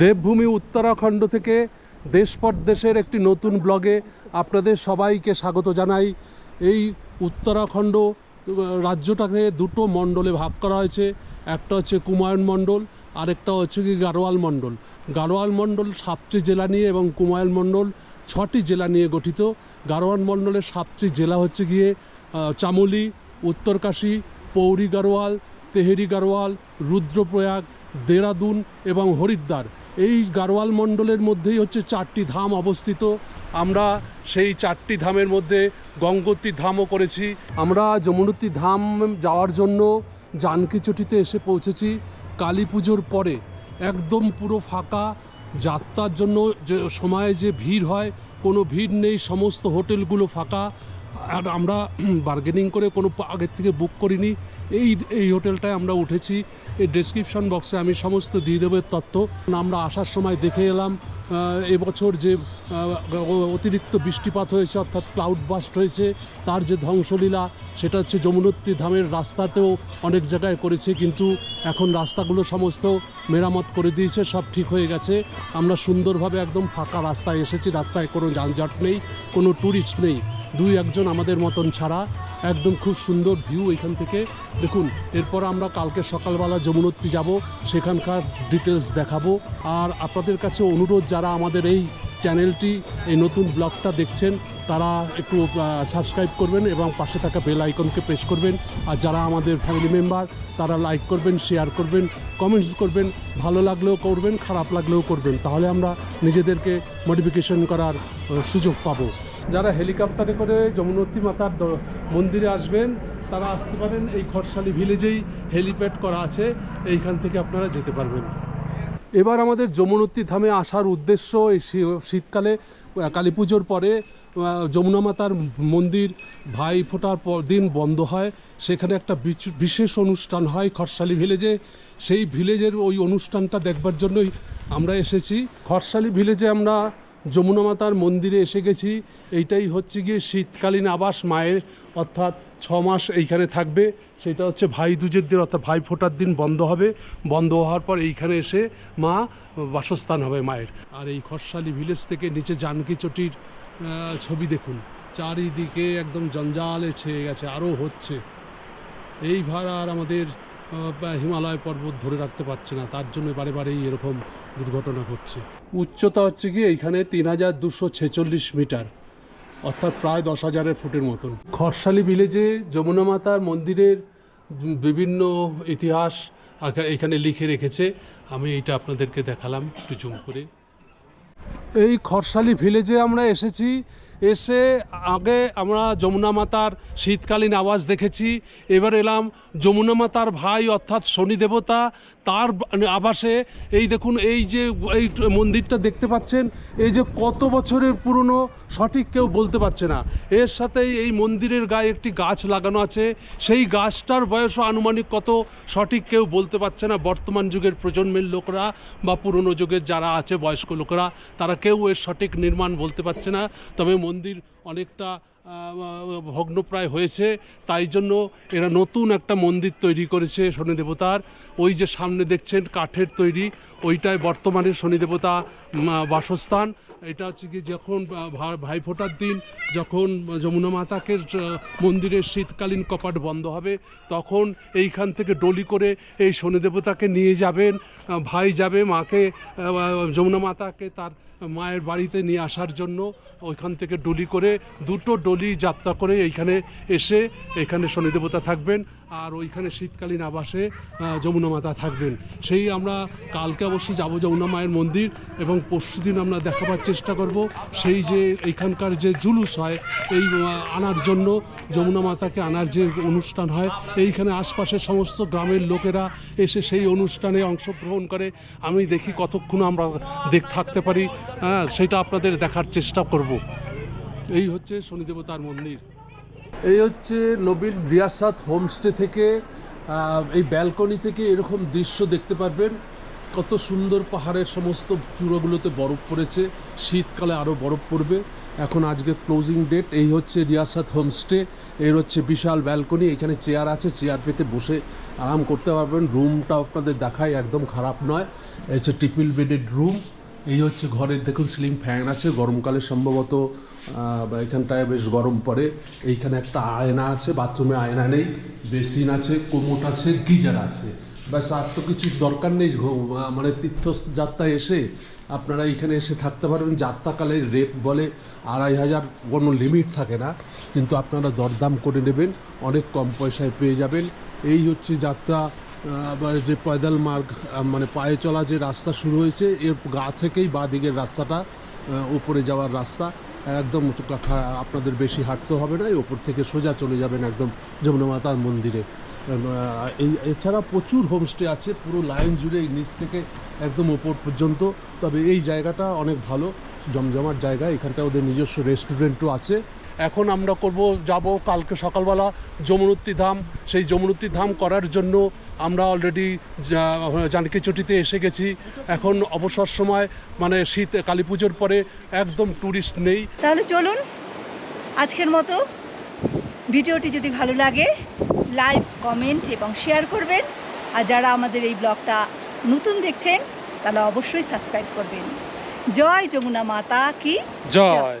দেবভূমি উত্তরাখণ্ড থেকে দেশ দেশের একটি নতুন ব্লগে আপনাদের সবাইকে স্বাগত জানাই। এই উত্তরাখণ্ড, রাজ্যটাকে দুটো মণ্ডলে ভাগ করা হয়েছে। একটা হচ্ছে কুমায়ুন মণ্ডল, আরেকটা হচ্ছে কি গাড়োয়াল মণ্ডল। গাড়োয়াল মণ্ডল সাতটি জেলা নিয়ে এবং কুমায়ুন মণ্ডল ছটি জেলা নিয়ে গঠিত। গাড়োয়াল মণ্ডলের সাতটি জেলা হচ্ছে গিয়ে চামোলি, উত্তরকাশী, পৌরি গাড়োয়াল, তেহেরি গাড়োয়াল, রুদ্রপ্রয়াগ, দেরাদুন এবং হরিদ্বার। এই গাড়োয়াল মণ্ডলের মধ্যেই হচ্ছে চারটি ধাম অবস্থিত। আমরা সেই চারটি ধামের মধ্যে গঙ্গোত্রী ধামও করেছি। আমরা যমুনোত্রী ধাম যাওয়ার জন্য জানকিচটিতে এসে পৌঁছেছি। কালী পুজোর পরে একদম পুরো ফাঁকা। যাত্রার জন্য যে সময়ে যে ভিড় হয়, কোনো ভিড় নেই, সমস্ত হোটেলগুলো ফাঁকা। আর আমরা বার্গেনিং করে কোনো আগের থেকে বুক করিনি। এই এই হোটেলটায় আমরা উঠেছি। এই ডেসক্রিপশন বক্সে আমি সমস্ত দিয়ে দেবো তথ্য। আমরা আসার সময় দেখে এলাম এবছর যে অতিরিক্ত বৃষ্টিপাত হয়েছে, অর্থাৎ ক্লাউড বাস্ট হয়েছে, তার যে ধ্বংসলীলা, সেটা হচ্ছে যমুনোত্রী ধামের রাস্তাতেও অনেক জায়গায় করেছে, কিন্তু এখন রাস্তাগুলো সমস্ত মেরামত করে দিয়েছে, সব ঠিক হয়ে গেছে। আমরা সুন্দরভাবে একদম ফাঁকা রাস্তায় এসেছি, রাস্তায় কোনো যানজট নেই, কোনো ট্যুরিস্ট নেই। দুই একজন আমাদের মতন ছাড়া, একদম খুব সুন্দর ভিউ এখান থেকে। দেখুন, এরপর আমরা কালকে সকালবেলা যমুনোত্রী যাব, সেখানকার ডিটেলস দেখাবো। আর আপনাদের কাছে অনুরোধ, যারা আমাদের এই চ্যানেলটি এই নতুন ব্লগটা দেখছেন, তারা একটু সাবস্ক্রাইব করবেন এবং পাশে থাকা বেল আইকনকে প্রেস করবেন। আর যারা আমাদের ফ্যামিলি মেম্বার তারা লাইক করবেন শেয়ার করবেন কমেন্টস করবেন। ভালো লাগলেও করবেন, খারাপ লাগলেও করবেন। তাহলে আমরা নিজেদেরকে মডিফিকেশন করার সুযোগ পাবো। যারা হেলিকপ্টারে করে যমুনতী মাতার মন্দিরে আসবেন, তারা আসতে পারেন এই খরসালি ভিলেজেই হেলিপ্যাড করা আছে। এইখান থেকে আপনারা যেতে পারবেন। এবার আমাদের যমুনতী ধামে আসার উদ্দেশ্য এই শীতকালে কালী পুজোর পরে যমুনা মাতার মন্দির ভাই ফোটার পর দিন বন্ধ হয়। সেখানে একটা বিশেষ অনুষ্ঠান হয় খরসালি ভিলেজে। সেই ভিলেজের ওই অনুষ্ঠানটা দেখবার জন্যই আমরা এসেছি। খরসালি ভিলেজে আমরা যমুনা মাতার মন্দিরে এসে গেছি। এইটাই হচ্ছে গিয়ে শীতকালীন আবাস মায়ের, অর্থাৎ ছ মাস এইখানে থাকবে। সেটা হচ্ছে ভাই দুজের দিন, অর্থাৎ ভাই ফোটার দিন বন্ধ হবে। বন্ধ হওয়ার পর এইখানে এসে মা বাসস্থান হবে মায়ের। আর এই খরসালি ভিলেজ থেকে নিচে জানকী চটির ছবি দেখুন। চারিদিকে একদম জঞ্জালে ছেয়ে গেছে আরও হচ্ছে। এই ভাড়া আর আমাদের হিমালয় পর্বত ধরে রাখতে পারছে না। তার জন্য বারে বারেই এরকম দুর্ঘটনা ঘটছে। উচ্চতা হচ্ছে কি এইখানে তিন হাজার দুশো ছেচল্লিশ মিটার, অর্থাৎ প্রায় দশ হাজারের ফুটের মতন। খরসালি ভিলেজে যমুনা মাতার মন্দিরের বিভিন্ন ইতিহাস এখানে লিখে রেখেছে। আমি এটা আপনাদেরকে দেখালাম, একটু জুম করে। এই খরসালি ভিলেজে আমরা এসেছি এসে আগে আমরা যমুনা মাতার শীতকালীন আওয়াজ দেখেছি, এবার এলাম যমুনা মাতার ভাই অর্থাৎ শনি দেবতা, তার আবাসে, এই দেখুন, এই যে, এই মন্দিরটা দেখতে পাচ্ছেন, এই যে কত বছরের পুরনো সঠিক কেউ বলতে পারছে না। এর সাথেই এই মন্দিরের গায়ে একটি গাছ লাগানো আছে, সেই গাছটার বয়সও আনুমানিক কত সঠিক কেউ বলতে পারছে না। বর্তমান যুগের প্রজন্মের লোকরা বা পুরনো যুগের যারা আছে, বয়স্ক লোকরা, তারা কেউ এর সঠিক নির্মাণ বলতে পারছে না। তবে মন্দির অনেকটা ভগ্নপ্রায় হয়েছে, তাই জন্য এরা নতুন একটা মন্দির তৈরি করেছে শনি দেবতার ওই যে সামনে দেখছেন কাঠের তৈরি ওইটাই বর্তমানে শনি দেবতা বাসস্থান। এটা হচ্ছে কি যখন ভাইফোঁটার দিন, যখন যমুনা মাতাকে মন্দিরের শীতকালীন কপাট বন্ধ হবে, তখন এইখান থেকে ডলি করে এই শনি দেবতাকে নিয়ে যাবেন। ভাই যাবে মাকে যমুনা মাতাকে তার মায়ের বাড়িতে নিয়ে আসার জন্য, ওইখান থেকে ডলি করে দুটো ডলি যাত্রা করে এইখানে এসে এখানে শনি দেবতা থাকবেন। আর ওইখানে শীতকালীন আবাসে যমুনা মাতা থাকবেন। সেই আমরা কালকে অবশ্যই যাব যমুনা মায়ের মন্দির এবং পরশুদিন আমরা দেখাবার চেষ্টা করব সেই যে এইখানকার যে জুলুস হয়, এই আনার জন্য, যমুনা মাতাকে আনার যে অনুষ্ঠান হয়, এইখানে আশপাশের সমস্ত গ্রামের লোকেরা এসে সেই অনুষ্ঠানে অংশগ্রহণ করে, আমি দেখি কতক্ষণ আমরা দেখ, থাকতে পারি হ্যাঁ সেটা আপনাদের দেখার চেষ্টা করব। এই হচ্ছে শনিদেবতার মন্দির। এই হচ্ছে নবীন রিয়াসাত হোমস্টে থেকে এই ব্যালকনি থেকে এরকম দৃশ্য দেখতে পারবেন। কত সুন্দর পাহাড়ের সমস্ত চূড়োগুলোতে বরফ পড়েছে। শীতকালে আরও বরফ পড়বে। এখন আজকে ক্লোজিং ডেট এই হচ্ছে রিয়াসাত হোমস্টে। এর হচ্ছে বিশাল ব্যালকনি, এখানে চেয়ার আছে, চেয়ার পেতে বসে আরাম করতে পারবেন। রুমটা আপনাদের দেখায় একদম খারাপ নয়। এই হচ্ছে টিপিল বেডেড রুম এই হচ্ছে ঘরের, দেখুন সিলিং ফ্যান আছে, গরমকালে সম্ভবত এখানটায় বেশ গরম পড়ে। এইখানে একটা আয়না আছে, বাথরুমে আয়না নেই, বেসিন আছে, কোমোট আছে, গিজার আছে। ব্যাস, আর তো কিছু দরকার নেই মানে তীর্থযাত্রায় এসে আপনারা এখানে এসে থাকতে পারবেন। যাত্রাকালে রেট বলে আড়াই হাজার কোনো লিমিট থাকে না, কিন্তু আপনারা দরদাম করে নেবেন, অনেক কম পয়সায় পেয়ে যাবেন। এই হচ্ছে যাত্রা যে পয়দাল মার্গ মানে পায়ে চলা যে রাস্তা শুরু হয়েছে এর গা থেকেই বাঁ দিকের রাস্তাটা উপরে যাওয়ার রাস্তা। একদম আপনাদের বেশি হাঁটতে হবে না, এই ওপর থেকে সোজা চলে যাবেন একদম যমুনা মাতার মন্দিরে। এই এছাড়া প্রচুর হোমস্টে আছে, পুরো লাইন জুড়ে এই নিচ থেকে একদম ওপর পর্যন্ত। তবে এই জায়গাটা অনেক ভালো, জমজমাট জায়গা এখানটা ওদের নিজস্ব রেস্টুরেন্টও আছে। এখন আমরা করব যাব কালকে সকালবেলা যমুনুত্তি ধাম। সেই যমুনুত্তি ধাম করার জন্য আমরা অলরেডি জানকী চটিতে এসে গেছি। এখন অবসর সময় মানে শীত কালী পুজোর পরে একদম ট্যুরিস্ট নেই। তাহলে চলুন আজকের মতো ভিডিওটি যদি ভালো লাগে লাইক কমেন্ট এবং শেয়ার করবেন। আর যারা আমাদের এই ব্লগটা নতুন দেখছেন তাহলে অবশ্যই সাবস্ক্রাইব করবেন। জয় যমুনা মাতা কি? জয়।